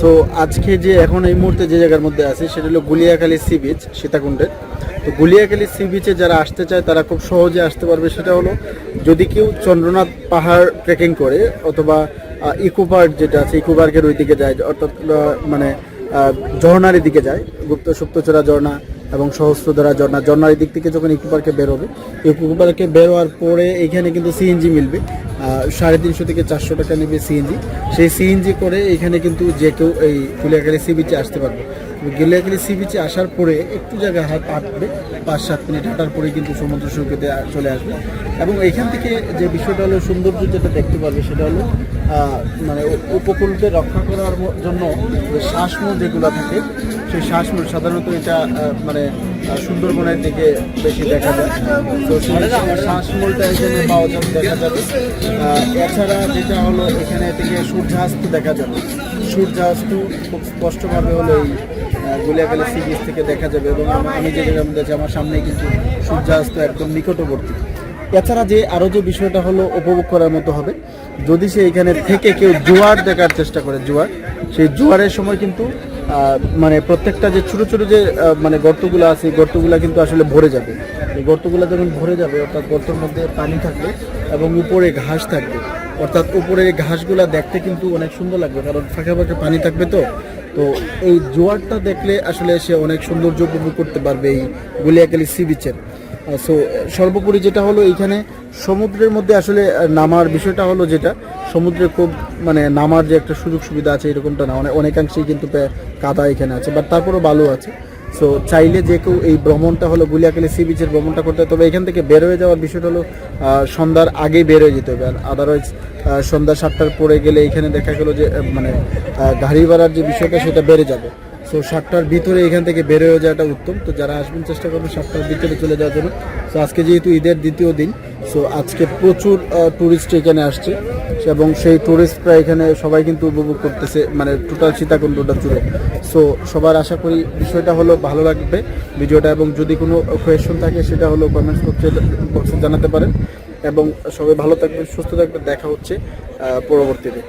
So আজকে যে এখন এই মুহূর্তে যে জায়গার মধ্যে আছে সেটা হলো গুলিয়াখালী সি বিচ সীতাকুণ্ডের তো গুলিয়াখালী সি বিচে যারা আসতে চায় তারা খুব সহজে আসতে পারবে। সেটা হলো যদি কেউ চন্দ্রনাথ পাহাড় ট্রেকিং করে অথবা ইকো পার্ক যেটা আছে ইকো পার্কের ওই দিকে যায় অর্থাৎ মানে আহ, ঝর্ণার দিকে যায় গুপ্ত সুপ্তচরা ঝর্ণা এবং সহস্রধারা ঝর্ণা। ঝর্ণার দিক থেকে যখন ইকো পার্কে বেরোবে ইকো পার্কে বেরোয়ার পরে এখানে কিন্তু সিএনজি মিলবে। সাড়ে তিনশো থেকে চারশো টাকা নেবে সিএনজি সেই সিএনজি করে এখানে কিন্তু যে কেউ এই গুলিয়াখালী সি বিচে আসতে পারবে। গুলিয়াখালী সি বিচে আসার পরে একটু জায়গা হাত হাঁটবে পাঁচ সাত মিনিট হাঁটার পরে কিন্তু সমুদ্র সৈকতে চলে আসবে এবং এইখান থেকে যে বিষয়টা হলো সৌন্দর্য যেটা দেখতে পারবে সেটা হলো মানে উপকূলকে রক্ষা করার জন্য যে শ্বাসমূল যেগুলো থাকে সেই শ্বাসমূল সাধারণত এটা মানে সুন্দরবনের দিকে বেশি দেখা যায়। তো শ্বাসমূলটা এখানে পাওয়া যাবে দেখা যাবে। এছাড়া যেটা হলো এখানে থেকে সূর্যাস্ত দেখা যাবে। সূর্যাস্ত খুব স্পষ্টভাবে হলো এই গুলিয়াখালী সি বিচ থেকে দেখা যাবে এবং আমি- যে জায়গার আছি, আমার সামনে কিন্তু সূর্যাস্ত একদম নিকটবর্তী। এছাড়া যে আরও যে বিষয়টা হলো, উপভোগ করার মতো হবে, যদি সে এখানে থেকে কেউ জোয়ার দেখার চেষ্টা করে, জোয়ার, সেই জোয়ারের সময় কিন্তু মানে প্রত্যেকটা যে ছোটো ছোটো যে মানে গর্তগুলো আছে গর্তগুলো কিন্তু আসলে ভরে যাবে। এই গর্তগুলো যখন ভরে যাবে, অর্থাৎ গর্তের মধ্যে পানি থাকবে এবং উপরে ঘাস থাকবে। অর্থাৎ উপরে ঘাসগুলো দেখতে কিন্তু অনেক সুন্দর লাগবে, কারণ ফাঁকে ফাঁকে পানি থাকবে তো। তো এই জোয়ারটা দেখলে আসলে সে অনেক সৌন্দর্য উপভোগ করতে পারবে এই গুলিয়াকালি সি বিচের সো সর্বোপরি যেটা হলো এইখানে সমুদ্রের মধ্যে আসলে নামার বিষয়টা হলো যেটা, সমুদ্রে খুব মানে নামার যে একটা সুযোগ সুবিধা আছে এরকমটা না অনেক অনেকাংশেই কিন্তু কাদা এখানে আছে বাট তারপরও বালু আছে। সো চাইলে যে কেউ এই ভ্রমণটা হলো গুলিয়াখালী সি বিচের ভ্রমণটা করতে হয় তবে এখান থেকে বের হয়ে যাওয়ার বিষয়টা হলো সন্ধ্যার আগেই বের হয়ে যেতে হবে। আর আদারওয়াইজ সন্ধ্যা সাতটার পরে গেলে এখানে দেখা গেলো যে মানে গাড়ি ভাড়ার যে বিষয়টা সেটা বেড়ে যাবে। সো সাতটার ভিতরে এখান থেকে বের হয়ে যাওয়াটা উত্তম। তো যারা আসবেন, চেষ্টা করবেন সাতটার ভিতরে চলে যাওয়ার জন্য। সো আজকে যেহেতু ঈদের দ্বিতীয় দিন সো আজকে প্রচুর ট্যুরিস্ট এখানে আসছে এবং সেই ট্যুরিস্টরা এখানে সবাই কিন্তু উপভোগ করতেছে মানে টোটাল সীতাকুণ্ডটা জুড়ে। সো সবার আশা করি বিষয়টা হলো ভালো লাগবে ভিডিওটা এবং যদি কোনো কোয়েশন থাকে সেটা হলো কমেন্টস বক্সে বক্সে জানাতে পারেন। এবং সবাই ভালো থাকবেন, সুস্থ থাকবেন, দেখা হচ্ছে পরবর্তীতে।